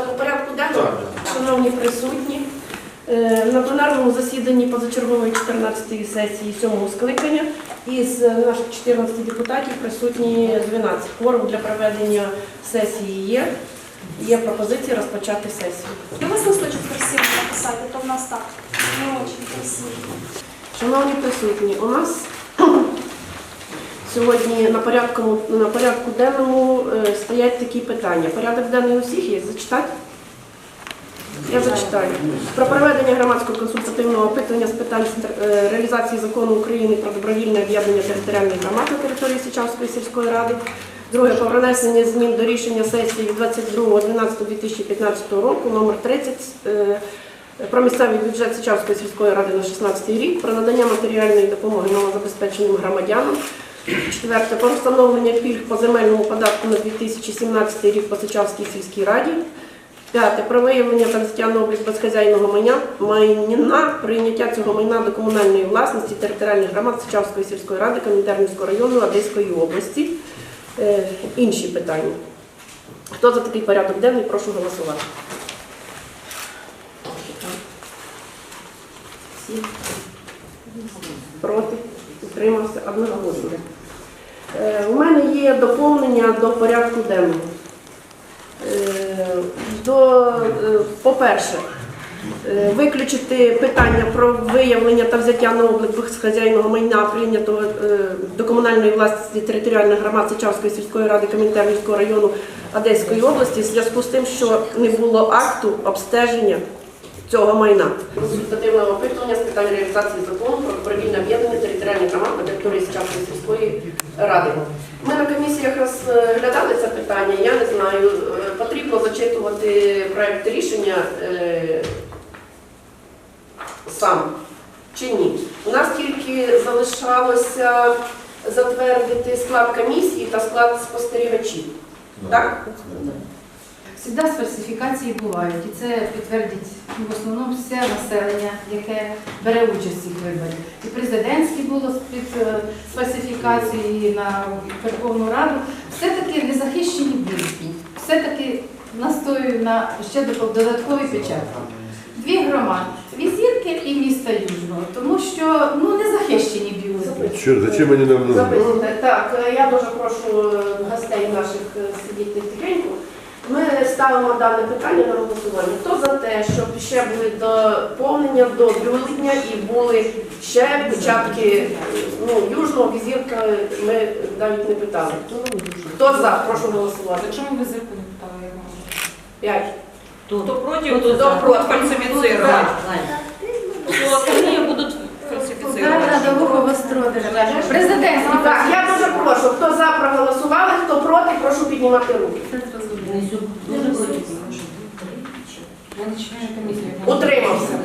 ставлю. Шановні присутні, е, на пленарному засіданні позачергової 14-ї сесії 7-го скликання із е, наших 14 депутатів присутні 12. Кворум для проведення сесії є. Є пропозиція розпочати сесію. Ну, вас листочек красиво написать, а то у нас так не очень красиво. Шановні присутні, у нас сьогодні на порядку, на порядку денному е, стоять такі питання. Порядок денний у всіх є, зачитати? Я зачитаю. Про проведення громадського консультативного опитування з питань е, реалізації закону України про добровільне об'єднання територіальних громад на території Січавської сільської ради. Друге, про внесення змін до рішення сесії від 22.12.2015 року номер 30 е, про місцевий бюджет Сичавської сільської ради на 16 рік, про надання матеріальної допомоги малозабезпеченим громадянам. Четверте, про встановлення пільг по земельному податку на 2017 рік по Сичавській сільській раді. П'яте, про виявлення та взяття облік безхазяйного майна, майна, прийняття цього майна до комунальної власності територіальних громад Сичавської сільської ради Комінтернівського району Одеської області. Е, інші питання. Хто за такий порядок денний, прошу голосувати. Проти? Утримався? Одноголосно. Е, У мене є доповнення до порядку денного. Е, До, е, по-перше, е, виключити питання про виявлення та взяття на облік безхазяйного майна, прийнятого до комунальної власності територіальних громад Сичавської сільської ради Комінтернівського району Одеської області в зв'язку з тим, що не було акту обстеження цього майна. Консультативне опитування з питань реалізації закону про добровільне об'єднання територіальних громад на території Січавської сільської ради. Ми на комісіях розглядали це питання. Я не знаю, е, потрібно зачитувати проект рішення е, сам чи ні. У нас тільки залишалося затвердити склад комісії та склад спостерігачів. Так? Всегда сфальсифікації бувають, і це підтвердить в основному все населення, яке бере участь в цих виборах. І президентські було під е, сфальсифікації на Верховну Раду. Все-таки незахищені бюлетні. Все-таки настою на ще додатковий печатки. Дві громади Візірки і міста Южного, тому що ну не захищені бюлетні. Черт, зачем они нам нужны? Так, е, я дуже прошу е, гостей наших е, сидіти тихенько. Ми ставимо дане питання на голосування. Хто за те, щоб ще були доповнення до бюлетня і були ще початки е, ну, южного візірка, ми навіть не питали. Хто за? Прошу голосувати. Зачем вы зеркало не питали? я вам? П'ять. Кто против, Кто кто за? против? Будут фальсифицировать. Кто остальные будут Удар фальсифицировать. на довго Президентський Так, я дуже прошу, хто за проголосували, хто проти, прошу піднімати руки. Мы начинаем комиссию. Утримався.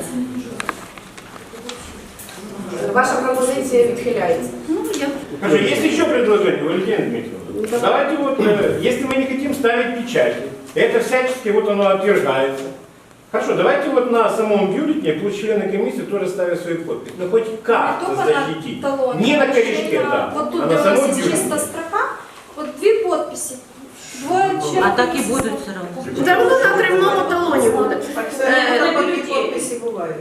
Ваша пропозиція відхиляється. Ну, я Скажи, есть еще предложение, Валентина Дмитриевна? Ну, Давайте вот, э, если мы не хотим ставить печати, это всячески вот оно отверждается. Хорошо, давайте вот на самом бюллетне пусть члены комиссии тоже ставят свою подпись. Ну хоть как-то Только защитить. на талоне. Не на Вообще корешке, на- да, Вот тут, а где на у нас самом есть бюллетне. чисто строка, вот две подписи. Двое А так і будуть все одно. Це воно на тривному талоні буде. Е,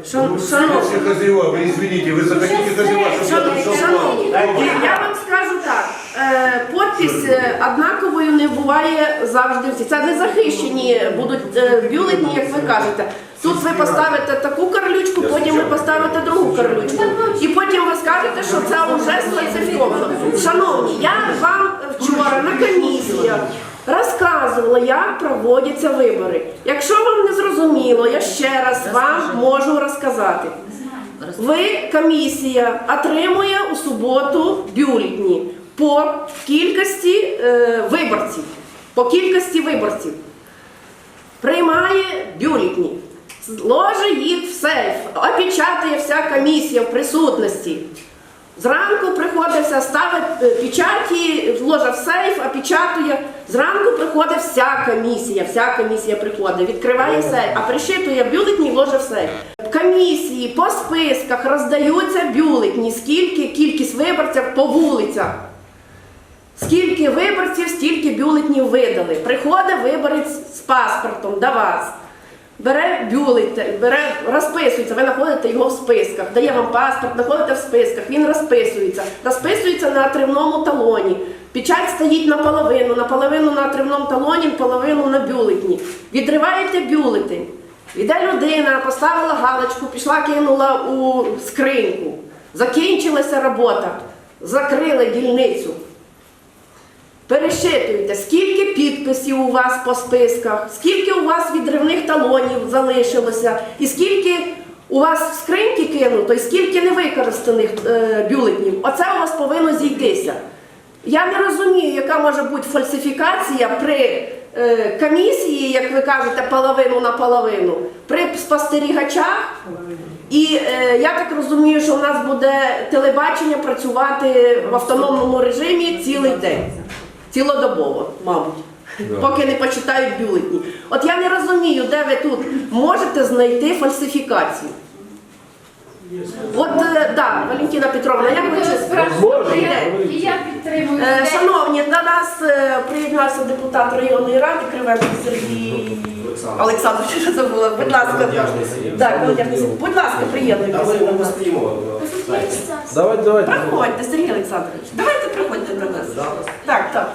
шан- Шановні, Все хозяева, вы извините, вы захотите хозяева, чтобы я шановні, пришел к шановні, вам. я вам скажу так. е, Подпись е, однаковою не буває завжди всі. Це не захищені будуть е, бюлетні, як ви кажете. Тут ви поставите таку карлючку, потім ви поставите другу карлючку. І потім ви скажете, що це вже сфальсифіковано. Шановні, я вам вчора на комісіях розказувала, як проводяться вибори. Якщо вам не зрозуміло, я ще раз вам можу розказати. Ви, комісія, отримує у суботу бюлетні по кількості е, виборців. По кількості виборців. Приймає бюлетні, ложить їх в сейф, опечатує вся комісія в присутності. Зранку приходиться, ставить е, печаті, ложа в сейф, опечатує. Зранку приходить вся комісія, вся комісія приходить, відкриває сейф, а пришитує бюлетні, ложа в сейф. Комісії по списках роздаються бюлетні, скільки кількість виборців по вулицях. Скільки виборців, стільки бюлетнів видали. Приходить виборець з паспортом до вас. Бере бюлетень, бере, розписується, ви знаходите його в списках, дає вам паспорт, знаходите в списках, він розписується, розписується на отривному талоні. Печать стоїть наполовину, наполовину на отривному талоні, наполовину на бюлетні. Відриваєте бюлетень. Іде людина, поставила галочку, пішла, кинула у скриньку. Закінчилася робота, закрили дільницю. Перешитуйте, скільки підписів у вас по списках, скільки у вас відривних талонів залишилося, і скільки у вас в скриньки кинуто, і скільки невикористаних е, бюлетнів. Оце у вас повинно зійтися. Я не розумію, яка може бути фальсифікація при е, комісії, як ви кажете, половину на половину, при спостерігачах. І е, я так розумію, що у нас буде телебачення працювати в автономному режимі цілий день, цілодобово, мабуть. Поки не почитають бюлетні. От я не розумію, де ви тут можете знайти фальсифікацію. От, е, да, Валентина Петровна, Я спрашиваю, я- підтримую. Е. Шановні, до нас е, приєднався депутат районної ради Кривенко Сергій Олександрович, що забула. Будь ласка, так, будь ласка, приєднуйтеся до. Давайте, давайте. Проходьте, Сергій Олександрович. Давайте приходьте до нас. Так, так.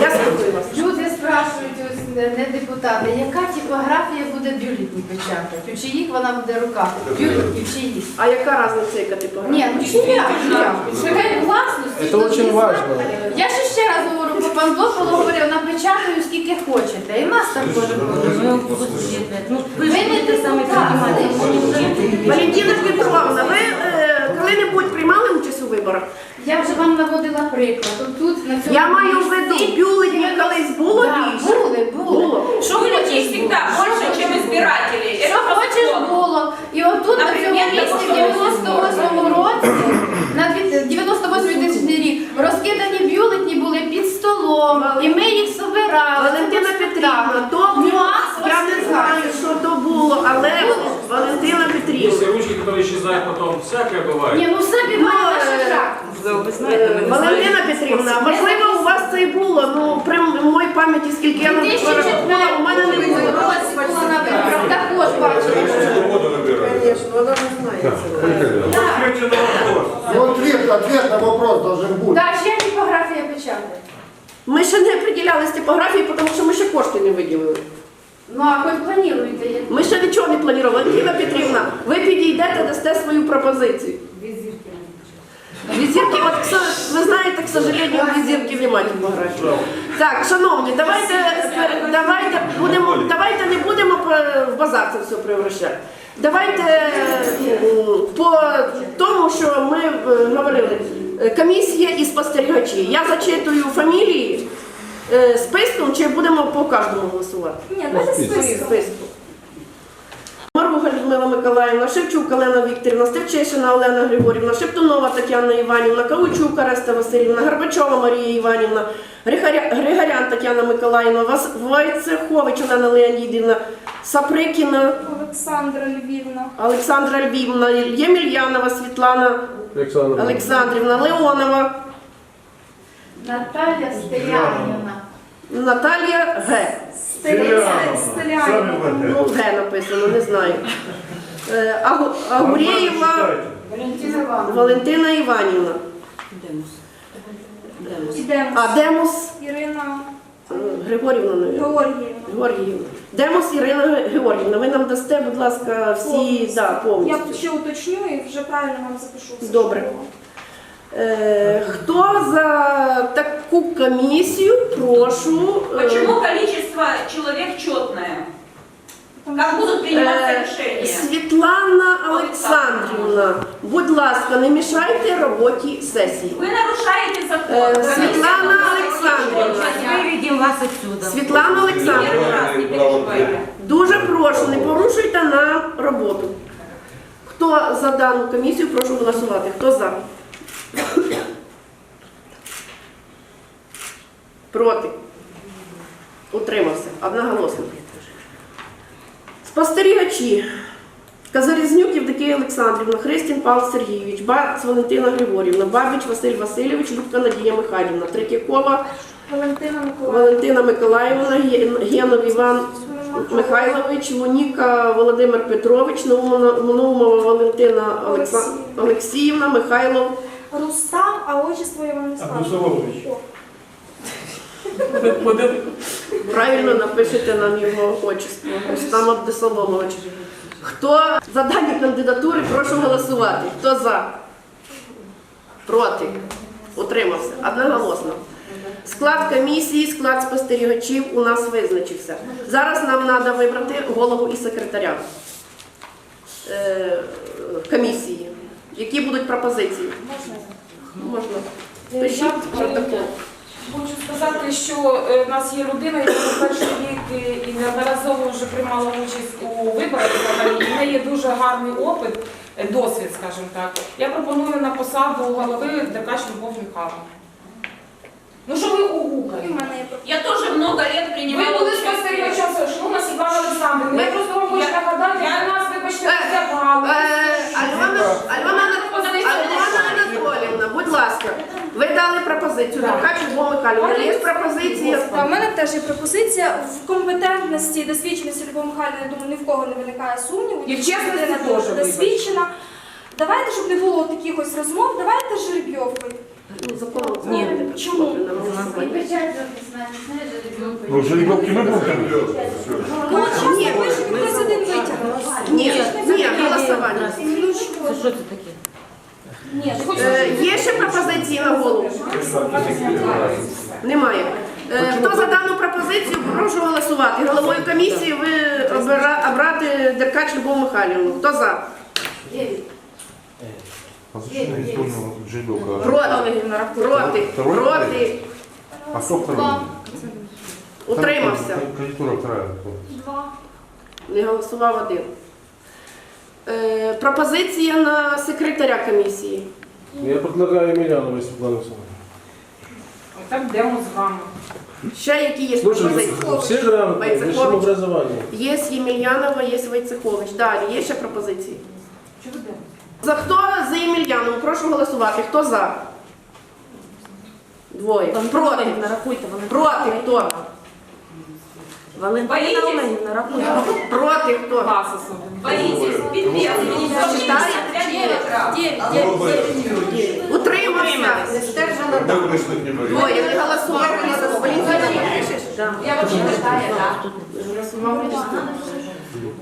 Я слухаю вас. Люди спрашують, не депутати, яка типографія буде бюлетні печатати? У чиїх вона буде рука? Бюлетні в чиїх? А яка різниця, яка типографія? Ні, ну чия? чия? Шукай власності. Это тут очень є важно. знак. Я ще ще раз говорю, бо пан Дополо говорив, напечатаю скільки хочете. І в нас. Ну, господи, опять. Ну, ви не будете саме депутат. приймати. Валентина Петровна, ви е, коли-небудь виборах? Я вже вам наводила приклад. Тут на цьому Я маю в виду, бюлетні колись було Да, більше? були, були. Було. Що хочеш всегда було? больше, Що чем хочеш избирателей. Що Это хочеш було. І отут на цьому Наприклад, місці в 98 98-му році, на 98 тисячний рік, розкидані бюлетні були під столом, і ми їх собирали. Валентина Петрівна, то Нюанс я не знаю, що то було, але Валентина Есть Петрівна. ручки, которые исчезают потом. Всякое бывает. Ні, ну все Ну, бігає е, наш шаг. Ви знаєте, ми не Валентина знаємо. Петрівна, можливо, у вас це і було, ну при моїй пам'яті, скільки я на виборах була, у мене не було. році була на виборах, також бачили. Звісно, вона не знає. Ответьте на вопрос. Ну, ответ, ответ на вопрос должен быть. Так, ще типографія печати. Ми ще не приділялись типографії, тому що ми ще кошти не виділили. Ну а хоч плануєте? Ми ще нічого не планували. Валентина Петрівна, ви підійдете, дасте свою пропозицію. Візірки, от, ви знаєте, к сожалению, візірки немає типографії. Так, шановні, давайте, давайте, будемо, давайте не будемо в базар це все превращати. Давайте по тому, що ми е, говорили, е, комісія і спостерігачі. Я зачитую фамілії е, списком, чи будемо по кожному голосувати? Ні, давайте список. списку. Маруга Людмила Миколаївна, Шевчук Олена Вікторівна, Стевчишина Олена Григорівна, Шептунова Тетяна Іванівна, Каучук Ареста Васильівна, Горбачова Марія Іванівна, Григоря- Григорян Тетяна Миколаївна, Вас- Войцехович Олена Леонідівна, Саприкіна Олександра Львівна. Олександра Львівна, Ємельянова Світлана Олександр. Олександрівна, Леонова, Наталя Стелянівна. Наталія Г. Ну, Г написано, не знаю. Е, Агу- Агурєєва Валентина Іванівна. Ідемо. А Демос Ірина е, Григорівна. Георгіївна. Демос Ірина Георгіївна. Ви нам дасте, будь ласка, всі Повністю. Я ще уточню і вже правильно вам запишу. Добре. що було. Е, хто за таку комісію, прошу. е, Почему количество человек четное? Как будут приниматься е, решения? Світлана Олександрівна, будь ласка, не мішайте роботі сесії. Вы нарушаете закон. Э, Комиссия Светлана должна Александровна. быть Виведемо вас отсюда. Світлана Олександрівна. Первый раз, не переживайте. Дуже прошу, не порушуйте на роботу. Хто за дану комісію, прошу голосувати. Хто за? Проти. Утримався. Одноголосно. Спостерігачі. Казарізнюк Євдокія Олександрівна, Христін Павло Сергійович, Бац Валентина Григорівна, Бабіч Василь Васильович, Любка Надія Михайлівна, Третьякова Валентина Миколаївна. Валентина Миколаївна, Генов Іван Михайлович, Моніка Володимир Петрович, Наумова Валентина Олексіївна, Михайлов Рустам, а отчество я вам не скажу. Абдусаломович. О, Правильно напишете нам його отчество. Рустам Абдесоломович. Хто за дані кандидатури, прошу голосувати. Хто за? Проти? Утримався. Одноголосно. Склад комісії, склад спостерігачів у нас визначився. Зараз нам треба вибрати голову і секретаря е, комісії. Які будуть пропозиції? Можна. Пишіть протокол. Хочу сказати, що е, в нас є людина, яка на перший рік е, і неодноразово вже приймала участь у виборах. І в неї є дуже гарний опит, е, досвід, скажімо так. Я пропоную на посаду голови Деркач Любов Михайловна. Ну що ви пропозиція. Я тоже много лет Ви принимала були участие. спостерігачем, шановна Світлана Олександрівна. Я просто вам хочу Я- нагадати, я- що нас, вибачте, Е, роздягали. Е, Альона, Альона, Альона Анатоліївна, будь ласка, ви дали пропозицію. Деркач Любов Михайлівна, є пропозиція. В мене теж є пропозиція в компетентності, досвідченості Любов Михайлівна, я думаю, ні в кого не виникає сумніву. І в чесності теж, досвідчена. Давайте, щоб не було таких ось розмов, давайте жеребйовкою. Ну, законом це Ні. не Чому? предусмотрено на голосування. Ну, жеребьевки мы будем. Ну, от зараз напишемо, хтось один витягне. Ні, ні, голосування. Ну, що? що це таке? Ні, Е, Є ще пропозиції на голову? Немає. Е, Хто за дану пропозицію, прошу голосувати. Головою комісії ви обира- обрати Деркач Любов Михайлівну. Хто за? А зачем я не понял, жеребьевка? Проти? Проти? Проти? А кто второй? Утримався. Кандидатура вторая. два. Не голосував один. Е, пропозиція на секретаря комісії. Я предлагаю Светлане Александровне. Так йдемо з вами. Ще які є пропозиції? все грамотно, Войцехович. высшее. Є Ємельянова, є Войцехович. Далі, є ще пропозиції. Чого йдемо? За хто за Ємельянову? Прошу голосувати. Хто за? Двоє. Проти. Проти хто? Валентина Боїтесь? Олегівна, рахуйте. Проти хто? Вас особливо. Боитесь, пипец, вы не должны Считай. смотреть Дев'ять, дев'ять. Утримався. Двоє. Не голосував. Ліса Валентина? Я взагалі читаю, так.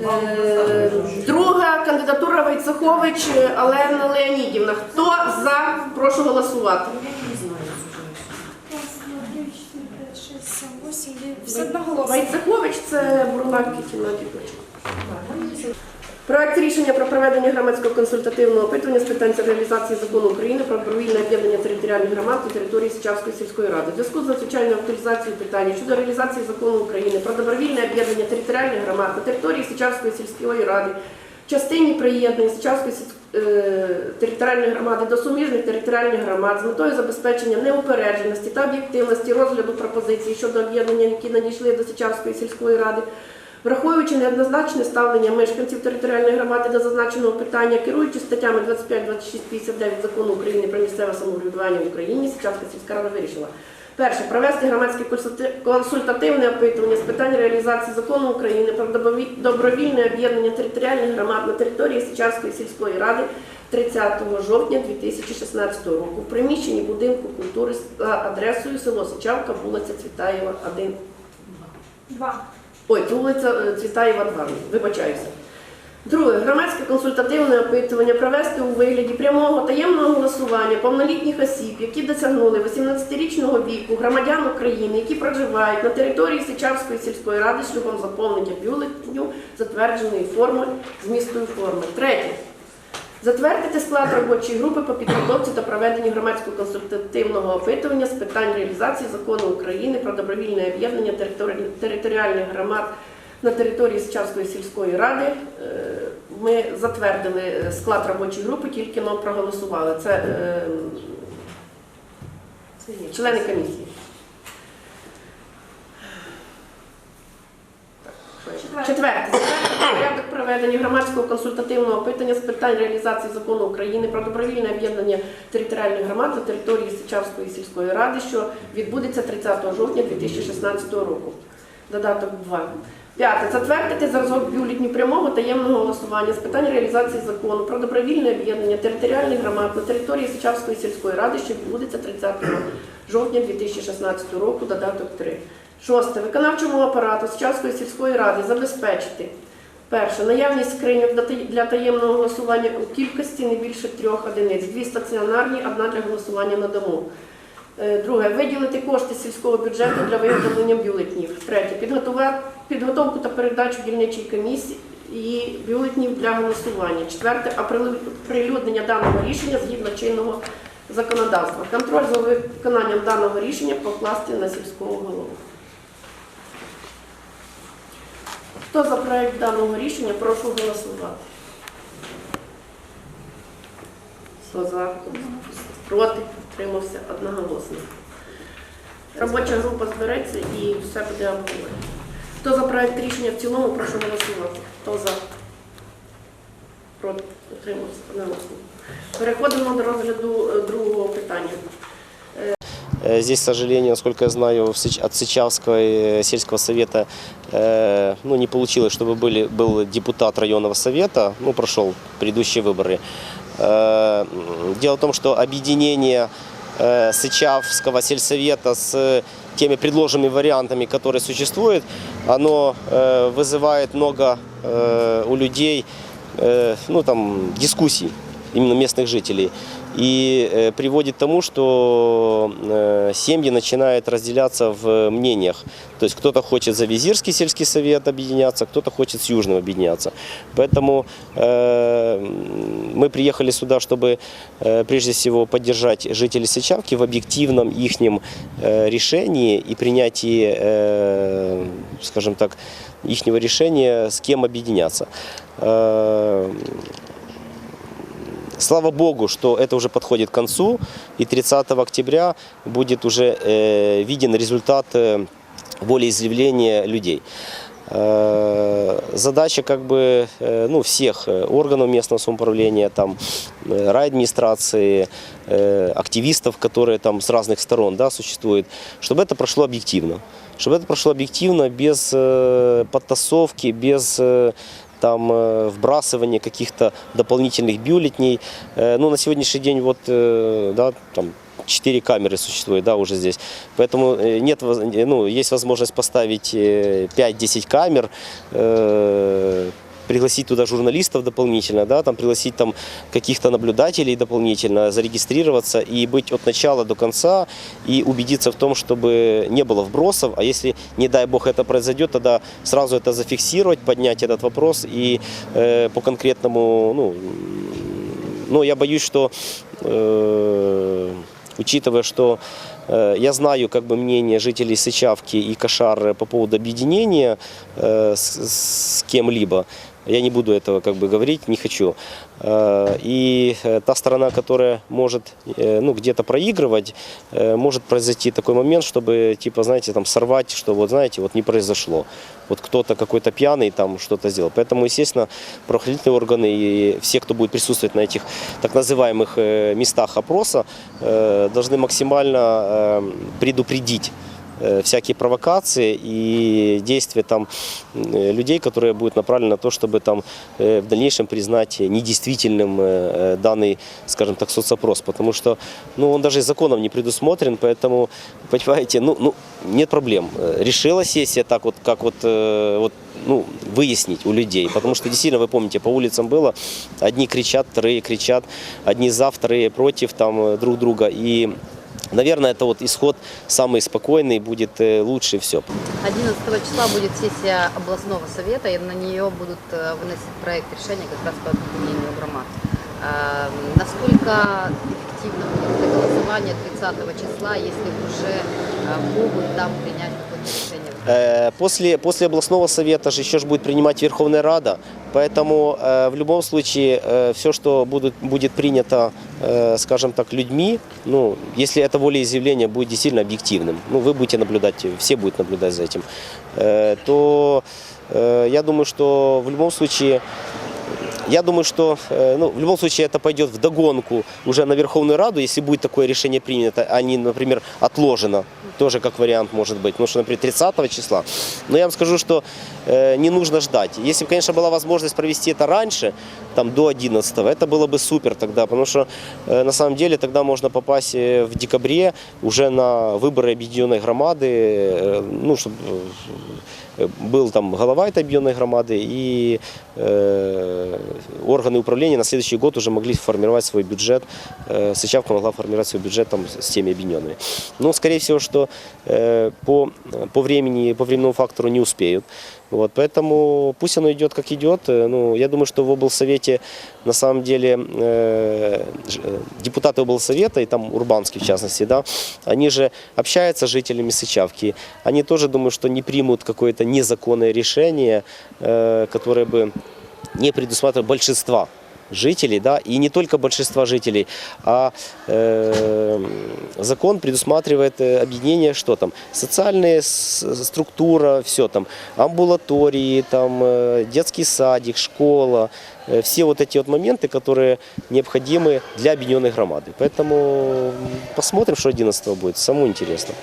Е, Друга кандидатура Войцехович Олена Леонідівна. Хто за? Прошу голосувати. Раз, два, три, чотири, п'ять, дев'ять. Все одноголосно. Войцехович це Бурлак Кітіна Діпочка. Проект рішення про проведення громадського консультативного опитування з питань реалізації закону України про добровільне об'єднання територіальних громад на території Сичавської сільської ради. У зв'язку з надзвичайною актуалізацією питання щодо реалізації закону України про добровільне об'єднання територіальних громад на території Сичавської сільської ради в частині приєднання Сичавської е, територіальної громади до суміжних територіальних громад з метою забезпечення неупередженості та об'єктивності розгляду пропозицій щодо об'єднання, які надійшли до Сичавської сільської ради. Враховуючи неоднозначне ставлення мешканців територіальної громади до зазначеного питання, керуючись статтями 25, 26, 59 закону України про місцеве самоврядування в Україні, Січавська сільська рада вирішила. Перше, провести громадське консультативне опитування з питань реалізації закону України про добровільне об'єднання територіальних громад на території Січавської сільської ради 30 жовтня 2016 року в приміщенні будинку культури за адресою село Сичавка, вулиця Цвітаєва, 1. Два. Ой, вулиця е, Цвітаєва 2, вибачаюся. Друге, громадське консультативне опитування провести у вигляді прямого таємного голосування повнолітніх осіб, які досягнули 18-річного віку, громадян України, які проживають на території Сичавської сільської ради шляхом заповнення бюлетню затвердженої форми змістою форми. Третє. Затвердити склад робочої групи по підготовці та проведенню громадського консультативного опитування з питань реалізації закону України про добровільне об'єднання територіальних громад на території Сичавської сільської ради. Е, Ми затвердили е, склад робочої групи, тільки но проголосували. Це е, члени комісії. Четверте. Четверте. Порядок проведення громадського консультативного опитання з питань реалізації закону України про добровільне об'єднання територіальних громад на території Сичавської сільської ради, що відбудеться 30 жовтня 2016 року. Додаток 2. П'яте. Затвердити зразок бюлетню прямого таємного голосування з питань реалізації закону про добровільне об'єднання територіальних громад на території Сичавської сільської ради, що відбудеться 30 жовтня 2016 року. Додаток 3. Шосте. Виконавчому апарату Сичавської сільської ради забезпечити перше наявність скриньок для таємного голосування у кількості не більше трьох одиниць, дві стаціонарні, одна для голосування на дому. Е, Друге, виділити кошти сільського бюджету для виготовлення бюлетнів. Третє, підготувати підготовку та передачу дільничій комісії і бюлетнів для голосування. Четверте, оприлюднення даного рішення згідно чинного законодавства. Контроль за виконанням даного рішення покласти на сільського голову. Хто за проект даного рішення, прошу голосувати. Хто за? Проти? Утримався одноголосно. Робоча група збереться і все буде обговорено. Хто за проект рішення в цілому, прошу голосувати. Хто за? Проти? Утримався одноголосно. Переходимо до розгляду другого питання. Здесь, к сожалению, насколько я знаю, от Сычавского э, сельского совета э, ну, не получилось, чтобы были, был депутат районного совета, ну, прошел предыдущие выборы. Э, Дело в том, что объединение э, Сычавского сельсовета с теми предложенными вариантами, которые существуют, оно э, вызывает много э, у людей э, ну, там, дискуссий Именно местных жителей. И э, приводит к тому, что э, семьи начинают разделяться в мнениях. То есть кто-то хочет за Визирский сельский совет объединяться, кто-то хочет с Южным объединяться. Поэтому э, мы приехали сюда, чтобы прежде всего поддержать жителей Сычавки в объективном их решении и принятии, скажем так, их решения, с кем объединяться. Слава Богу, что это уже подходит к концу, и 30 октября будет уже э, виден результат э, волеизъявления людей. Э, Задача как бы э, ну, всех э, органов местного самоуправления, там, райадминистрации, активистов, которые там с разных сторон да, существуют, чтобы это прошло объективно. Чтобы это прошло объективно, без подтасовки, без там э, вбрасывание каких-то дополнительных бюллетней. Э, Ну, на сегодняшний день вот, э, да, там, 4 камеры существует, да, уже здесь. Поэтому э, нет, воз- э, ну, есть возможность поставить э, 5-10 камер, э, пригласить туда журналистов дополнительно, да, там пригласить там каких-то наблюдателей дополнительно, зарегистрироваться и быть от начала до конца и убедиться в том, чтобы не было вбросов, а если, не дай бог, это произойдет, тогда сразу это зафиксировать, поднять этот вопрос и э, по конкретному, ну, ну, я боюсь, что э, учитывая, что э, я знаю как бы мнение жителей Сычавки и Кошар по поводу объединения э, с, с кем-либо, я не буду этого как бы говорить, не хочу. Э, И э, та сторона, которая может э, ну, где-то проигрывать, может произойти такой момент, чтобы, типа, знаете, там сорвать, что вот, знаете, вот не произошло. Вот кто-то какой-то пьяный там что-то сделал. Поэтому, естественно, правоохранительные органы и все, кто будет присутствовать на этих так называемых местах опроса, должны максимально предупредить всякие провокации и действия там э, людей, которые будут направлены на то, чтобы там э, в дальнейшем признать недействительным э, э, данный, скажем так, соцопрос, потому что, ну, он даже и законом не предусмотрен, поэтому, понимаете, ну, ну нет проблем. Э, Решила сессия так вот, как вот, э, вот ну, выяснить у людей, потому что действительно, вы помните, по улицам было, одни кричат, вторые кричат, одни за, вторые против там э, друг друга, и Наверное, это вот исход самый спокойный, будет э, лучше все. 11 числа будет сессия областного совета, и на нее будут э, выносить проект решения как раз по объединению громад. Э, Насколько эффективно будет это голосование 30 числа, если уже э, могут там принять какое-то решение? Э, После, после областного совета же еще ж будет принимать Верховная Рада, поэтому э, в любом случае все, что будут, будет принято, э, скажем так, людьми, ну, если это волеизъявление будет действительно объективным, ну, вы будете наблюдать, все будут наблюдать за этим, э, то э, я думаю, что в любом случае я думаю, что э, ну, в любом случае это пойдет в догонку уже на Верховную Раду, если будет такое решение принято, а не, например, отложено. Тоже как вариант может быть. Потому что, например, 30 числа. Но я вам скажу, что э, не нужно ждать. Если бы, конечно, была возможность провести это раньше, там до 11 это было бы супер тогда. Потому что э, на самом деле тогда можно попасть э, в декабре уже на выборы объединенной громады, э, ну, чтобы был там голова этой объединенной громады и э, органы управления на следующий год уже могли формировать свой бюджет. Э, Сычавка могла формировать свой бюджет там с теми объединенными. Но, скорее всего, что э, по, по времени, по временному фактору не успеют. Вот, поэтому пусть оно идет как идет. Э, Ну, я думаю, что в облсовете на самом деле э, ж- э, депутаты облсовета, и там Урбанский в частности, да, они же общаются с жителями Сычавки. Они тоже думаю, что не примут какое-то незаконное решение, э, которое бы не предусматривало большинства жителей, да, и не только большинства жителей, а э, закон предусматривает э, объединение, что там, социальная структура, все там, амбулатории, там, э, детский садик, школа, э, все вот эти вот моменты, которые необходимы для объединенной громады. Поэтому посмотрим, что 11 будет, самому интересно.